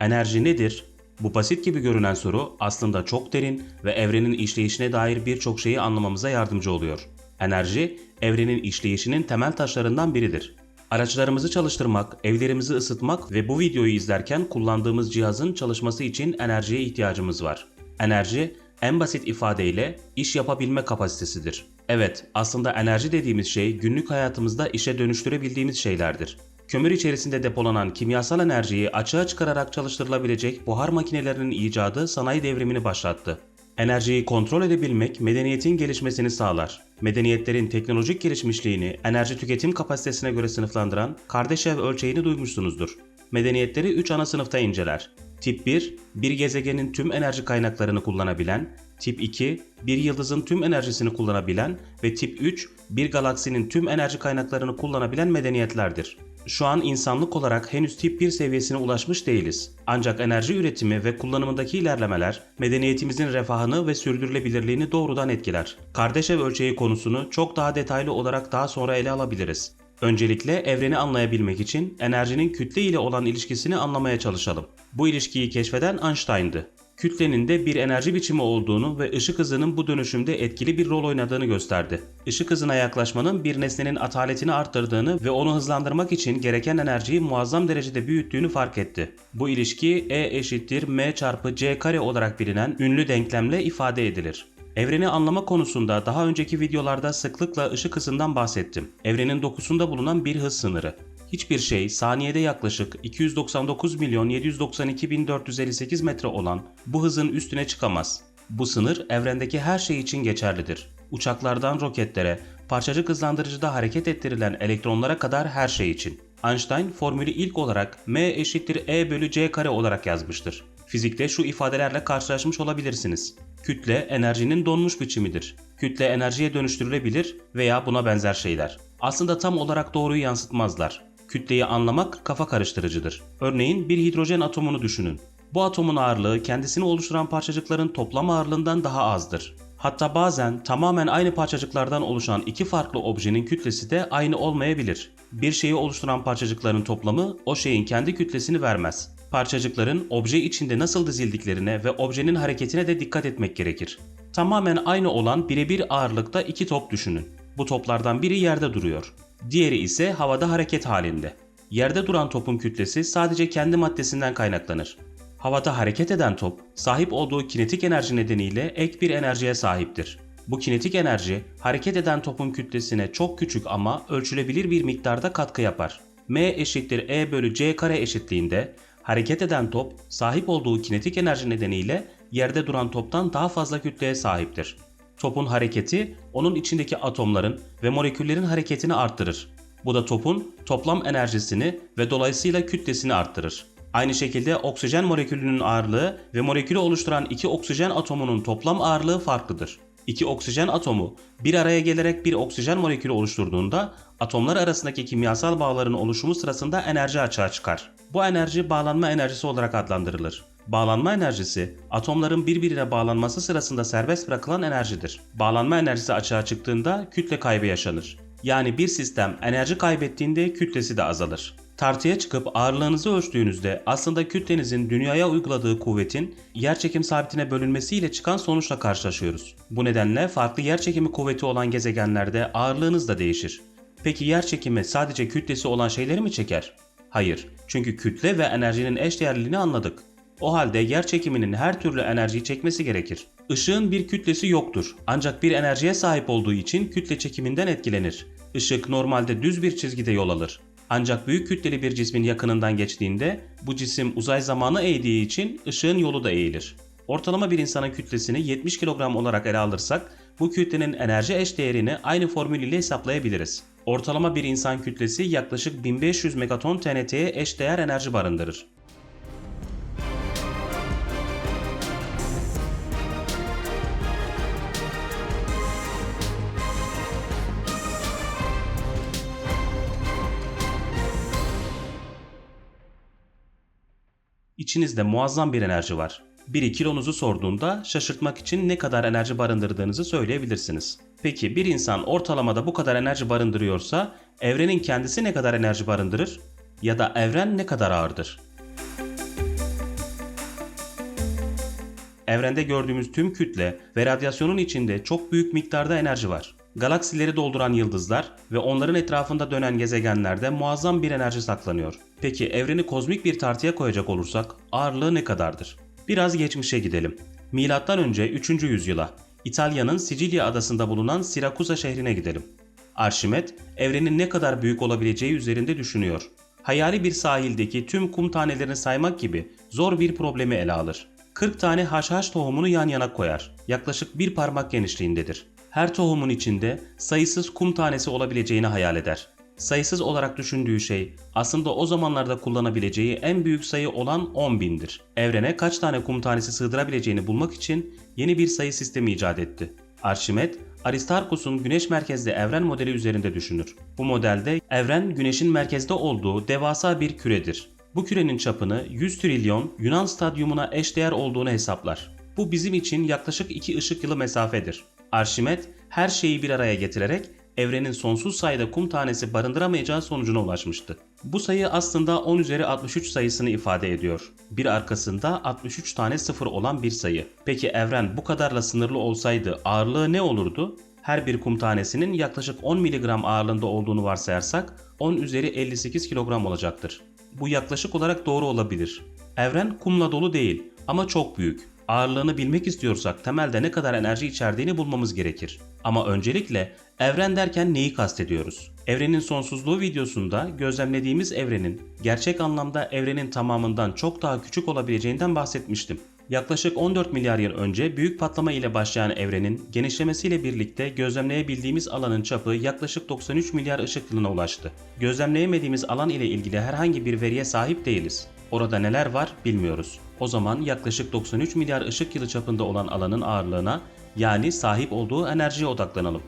Enerji nedir? Bu basit gibi görünen soru aslında çok derin ve evrenin işleyişine dair birçok şeyi anlamamıza yardımcı oluyor. Enerji, evrenin işleyişinin temel taşlarından biridir. Araçlarımızı çalıştırmak, evlerimizi ısıtmak ve bu videoyu izlerken kullandığımız cihazın çalışması için enerjiye ihtiyacımız var. Enerji, en basit ifadeyle iş yapabilme kapasitesidir. Evet, aslında enerji dediğimiz şey günlük hayatımızda işe dönüştürebildiğimiz şeylerdir. Kömür içerisinde depolanan kimyasal enerjiyi açığa çıkararak çalıştırılabilecek buhar makinelerinin icadı sanayi devrimini başlattı. Enerjiyi kontrol edebilmek medeniyetin gelişmesini sağlar. Medeniyetlerin teknolojik gelişmişliğini enerji tüketim kapasitesine göre sınıflandıran Kardashev ölçeğini duymuşsunuzdur. Medeniyetleri 3 ana sınıfta inceler. Tip 1, bir gezegenin tüm enerji kaynaklarını kullanabilen, tip 2, bir yıldızın tüm enerjisini kullanabilen ve tip 3, bir galaksinin tüm enerji kaynaklarını kullanabilen medeniyetlerdir. Şu an insanlık olarak henüz tip 1 seviyesine ulaşmış değiliz. Ancak enerji üretimi ve kullanımındaki ilerlemeler medeniyetimizin refahını ve sürdürülebilirliğini doğrudan etkiler. Kardashev ölçeği konusunu çok daha detaylı olarak daha sonra ele alabiliriz. Öncelikle evreni anlayabilmek için enerjinin kütle ile olan ilişkisini anlamaya çalışalım. Bu ilişkiyi keşfeden Einstein'dı. Kütlenin de bir enerji biçimi olduğunu ve ışık hızının bu dönüşümde etkili bir rol oynadığını gösterdi. Işık hızına yaklaşmanın bir nesnenin ataletini arttırdığını ve onu hızlandırmak için gereken enerjiyi muazzam derecede büyüttüğünü fark etti. Bu ilişki E eşittir m çarpı c kare olarak bilinen ünlü denklemle ifade edilir. Evreni anlama konusunda daha önceki videolarda sıklıkla ışık hızından bahsettim. Evrenin dokusunda bulunan bir hız sınırı. Hiçbir şey saniyede yaklaşık 299 milyon 792 bin 458 metre olan bu hızın üstüne çıkamaz. Bu sınır evrendeki her şey için geçerlidir. Uçaklardan roketlere, parçacık hızlandırıcıda hareket ettirilen elektronlara kadar her şey için. Einstein formülü ilk olarak m eşittir e bölü c kare olarak yazmıştır. Fizikte şu ifadelerle karşılaşmış olabilirsiniz. Kütle enerjinin donmuş biçimidir. Kütle enerjiye dönüştürülebilir veya buna benzer şeyler. Aslında tam olarak doğruyu yansıtmazlar. Kütleyi anlamak kafa karıştırıcıdır. Örneğin bir hidrojen atomunu düşünün. Bu atomun ağırlığı kendisini oluşturan parçacıkların toplam ağırlığından daha azdır. Hatta bazen tamamen aynı parçacıklardan oluşan iki farklı objenin kütlesi de aynı olmayabilir. Bir şeyi oluşturan parçacıkların toplamı o şeyin kendi kütlesini vermez. Parçacıkların obje içinde nasıl dizildiklerine ve objenin hareketine de dikkat etmek gerekir. Tamamen aynı olan birebir ağırlıkta iki top düşünün. Bu toplardan biri yerde duruyor. Diğeri ise havada hareket halinde. Yerde duran topun kütlesi sadece kendi maddesinden kaynaklanır. Havada hareket eden top, sahip olduğu kinetik enerji nedeniyle ek bir enerjiye sahiptir. Bu kinetik enerji, hareket eden topun kütlesine çok küçük ama ölçülebilir bir miktarda katkı yapar. M eşittir E bölü C kare eşitliğinde, hareket eden top, sahip olduğu kinetik enerji nedeniyle yerde duran toptan daha fazla kütleye sahiptir. Topun hareketi onun içindeki atomların ve moleküllerin hareketini arttırır. Bu da topun toplam enerjisini ve dolayısıyla kütlesini arttırır. Aynı şekilde oksijen molekülünün ağırlığı ve molekülü oluşturan iki oksijen atomunun toplam ağırlığı farklıdır. İki oksijen atomu bir araya gelerek bir oksijen molekülü oluşturduğunda atomlar arasındaki kimyasal bağların oluşumu sırasında enerji açığa çıkar. Bu enerji bağlanma enerjisi olarak adlandırılır. Bağlanma enerjisi, atomların birbirine bağlanması sırasında serbest bırakılan enerjidir. Bağlanma enerjisi açığa çıktığında kütle kaybı yaşanır. Yani bir sistem enerji kaybettiğinde kütlesi de azalır. Tartıya çıkıp ağırlığınızı ölçtüğünüzde aslında kütlenizin dünyaya uyguladığı kuvvetin yerçekim sabitine bölünmesiyle çıkan sonuçla karşılaşıyoruz. Bu nedenle farklı yerçekimi kuvveti olan gezegenlerde ağırlığınız da değişir. Peki yerçekimi sadece kütlesi olan şeyleri mi çeker? Hayır. Çünkü kütle ve enerjinin eşdeğerliliğini anladık. O halde yer çekiminin her türlü enerjiyi çekmesi gerekir. Işığın bir kütlesi yoktur. Ancak bir enerjiye sahip olduğu için kütle çekiminden etkilenir. Işık normalde düz bir çizgide yol alır. Ancak büyük kütleli bir cismin yakınından geçtiğinde bu cisim uzay zamanı eğdiği için ışığın yolu da eğilir. Ortalama bir insanın kütlesini 70 kilogram olarak ele alırsak bu kütlenin enerji eşdeğerini aynı formül ile hesaplayabiliriz. Ortalama bir insan kütlesi yaklaşık 1500 megaton TNT'ye eşdeğer enerji barındırır. İçinizde muazzam bir enerji var. Biri kilonuzu sorduğunda şaşırtmak için ne kadar enerji barındırdığınızı söyleyebilirsiniz. Peki bir insan ortalamada bu kadar enerji barındırıyorsa evrenin kendisi ne kadar enerji barındırır? Ya da evren ne kadar ağırdır? Evrende gördüğümüz tüm kütle ve radyasyonun içinde çok büyük miktarda enerji var. Galaksileri dolduran yıldızlar ve onların etrafında dönen gezegenlerde muazzam bir enerji saklanıyor. Peki evreni kozmik bir tartıya koyacak olursak ağırlığı ne kadardır? Biraz geçmişe gidelim. Milattan önce 3. yüzyıla İtalya'nın Sicilya adasında bulunan Sirakusa şehrine gidelim. Arşimet, evrenin ne kadar büyük olabileceği üzerinde düşünüyor. Hayali bir sahildeki tüm kum tanelerini saymak gibi zor bir problemi ele alır. 40 tane haşhaş tohumunu yan yana koyar. Yaklaşık bir parmak genişliğindedir. Her tohumun içinde sayısız kum tanesi olabileceğini hayal eder. Sayısız olarak düşündüğü şey aslında o zamanlarda kullanabileceği en büyük sayı olan 10 bindir. Evrene kaç tane kum tanesi sığdırabileceğini bulmak için yeni bir sayı sistemi icat etti. Arşimet, Aristarkus'un güneş merkezli evren modeli üzerinde düşünür. Bu modelde evren güneşin merkezde olduğu devasa bir küredir. Bu kürenin çapını 100 trilyon Yunan stadyumuna eşdeğer olduğunu hesaplar. Bu bizim için yaklaşık 2 ışık yılı mesafedir. Arşimet her şeyi bir araya getirerek evrenin sonsuz sayıda kum tanesi barındıramayacağı sonucuna ulaşmıştı. Bu sayı aslında 10 üzeri 63 sayısını ifade ediyor. Bir arkasında 63 tane sıfır olan bir sayı. Peki evren bu kadarla sınırlı olsaydı ağırlığı ne olurdu? Her bir kum tanesinin yaklaşık 10 mg ağırlığında olduğunu varsayarsak 10 üzeri 58 kilogram olacaktır. Bu yaklaşık olarak doğru olabilir. Evren kumla dolu değil ama çok büyük. Ağırlığını bilmek istiyorsak temelde ne kadar enerji içerdiğini bulmamız gerekir. Ama öncelikle evren derken neyi kastediyoruz? Evrenin sonsuzluğu videosunda gözlemlediğimiz evrenin gerçek anlamda evrenin tamamından çok daha küçük olabileceğinden bahsetmiştim. Yaklaşık 14 milyar yıl önce büyük patlama ile başlayan evrenin genişlemesiyle birlikte gözlemleyebildiğimiz alanın çapı yaklaşık 93 milyar ışık yılına ulaştı. Gözlemleyemediğimiz alan ile ilgili herhangi bir veriye sahip değiliz. Orada neler var bilmiyoruz. O zaman yaklaşık 93 milyar ışık yılı çapında olan alanın ağırlığına yani sahip olduğu enerjiye odaklanalım.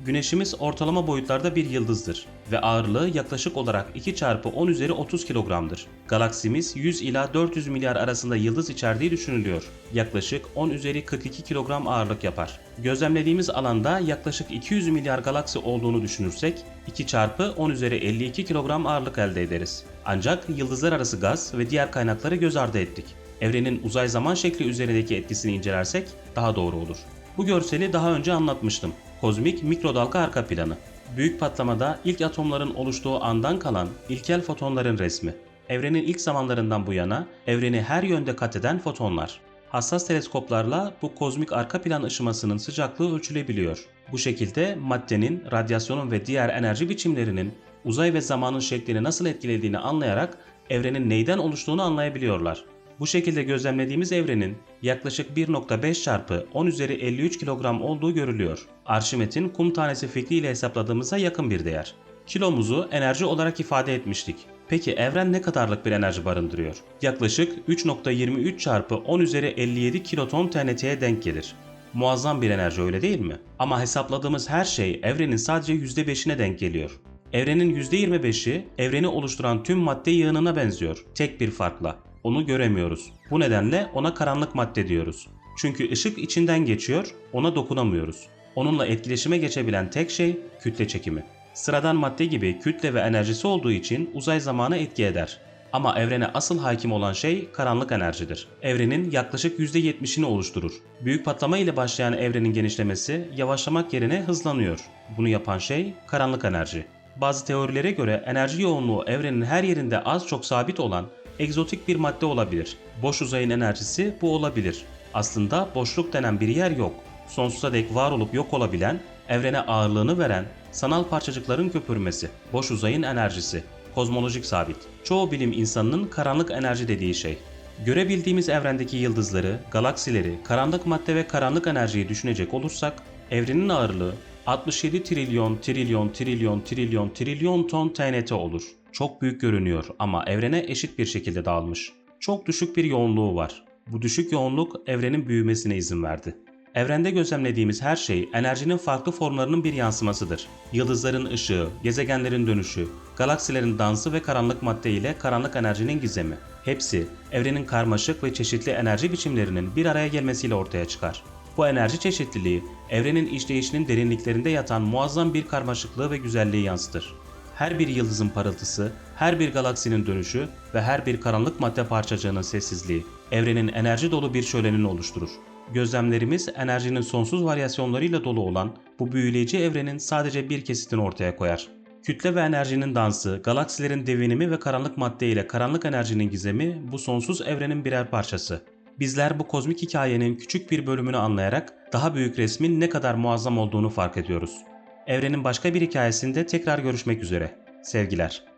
Güneşimiz ortalama boyutlarda bir yıldızdır ve ağırlığı yaklaşık olarak 2 çarpı 10 üzeri 30 kilogramdır. Galaksimiz 100 ila 400 milyar arasında yıldız içerdiği düşünülüyor. Yaklaşık 10 üzeri 42 kilogram ağırlık yapar. Gözlemlediğimiz alanda yaklaşık 200 milyar galaksi olduğunu düşünürsek 2 çarpı 10 üzeri 52 kilogram ağırlık elde ederiz. Ancak yıldızlar arası gaz ve diğer kaynakları göz ardı ettik. Evrenin uzay zaman şekli üzerindeki etkisini incelersek daha doğru olur. Bu görseli daha önce anlatmıştım. Kozmik mikrodalga arka planı. Büyük patlamada ilk atomların oluştuğu andan kalan ilkel fotonların resmi. Evrenin ilk zamanlarından bu yana evreni her yönde kat eden fotonlar. Hassas teleskoplarla bu kozmik arka plan ışımasının sıcaklığı ölçülebiliyor. Bu şekilde maddenin, radyasyonun ve diğer enerji biçimlerinin uzay ve zamanın şeklini nasıl etkilediğini anlayarak evrenin neyden oluştuğunu anlayabiliyorlar. Bu şekilde gözlemlediğimiz evrenin yaklaşık 1.5 çarpı 10 üzeri 53 kilogram olduğu görülüyor. Arşimet'in kum tanesi fikriyle hesapladığımıza yakın bir değer. Kilomuzu enerji olarak ifade etmiştik. Peki evren ne kadarlık bir enerji barındırıyor? Yaklaşık 3.23 çarpı 10 üzeri 57 kiloton TNT'ye denk gelir. Muazzam bir enerji öyle değil mi? Ama hesapladığımız her şey evrenin sadece %5'ine denk geliyor. Evrenin %25'i evreni oluşturan tüm madde yığınına benziyor. Tek bir farkla. Onu göremiyoruz. Bu nedenle ona karanlık madde diyoruz. Çünkü ışık içinden geçiyor, ona dokunamıyoruz. Onunla etkileşime geçebilen tek şey kütle çekimi. Sıradan madde gibi kütle ve enerjisi olduğu için uzay zamana etki eder. Ama evrene asıl hakim olan şey karanlık enerjidir. Evrenin yaklaşık %70'ini oluşturur. Büyük patlama ile başlayan evrenin genişlemesi yavaşlamak yerine hızlanıyor. Bunu yapan şey karanlık enerji. Bazı teorilere göre enerji yoğunluğu evrenin her yerinde az çok sabit olan egzotik bir madde olabilir. Boş uzayın enerjisi bu olabilir. Aslında boşluk denen bir yer yok. Sonsuza dek var olup yok olabilen, evrene ağırlığını veren sanal parçacıkların köpürmesi, boş uzayın enerjisi, kozmolojik sabit. Çoğu bilim insanının karanlık enerji dediği şey. Görebildiğimiz evrendeki yıldızları, galaksileri, karanlık madde ve karanlık enerjiyi düşünecek olursak, evrenin ağırlığı 67 trilyon trilyon trilyon trilyon trilyon ton TNT olur. Çok büyük görünüyor ama evrene eşit bir şekilde dağılmış. Çok düşük bir yoğunluğu var. Bu düşük yoğunluk evrenin büyümesine izin verdi. Evrende gözlemlediğimiz her şey enerjinin farklı formlarının bir yansımasıdır. Yıldızların ışığı, gezegenlerin dönüşü, galaksilerin dansı ve karanlık madde ile karanlık enerjinin gizemi. Hepsi evrenin karmaşık ve çeşitli enerji biçimlerinin bir araya gelmesiyle ortaya çıkar. Bu enerji çeşitliliği evrenin işleyişinin derinliklerinde yatan muazzam bir karmaşıklığı ve güzelliği yansıtır. Her bir yıldızın parıltısı, her bir galaksinin dönüşü ve her bir karanlık madde parçacığının sessizliği, evrenin enerji dolu bir şölenini oluşturur. Gözlemlerimiz enerjinin sonsuz varyasyonlarıyla dolu olan bu büyüleyici evrenin sadece bir kesitini ortaya koyar. Kütle ve enerjinin dansı, galaksilerin devinimi ve karanlık madde ile karanlık enerjinin gizemi bu sonsuz evrenin birer parçası. Bizler bu kozmik hikayenin küçük bir bölümünü anlayarak daha büyük resmin ne kadar muazzam olduğunu fark ediyoruz. Evrenin başka bir hikayesinde tekrar görüşmek üzere. Sevgiler.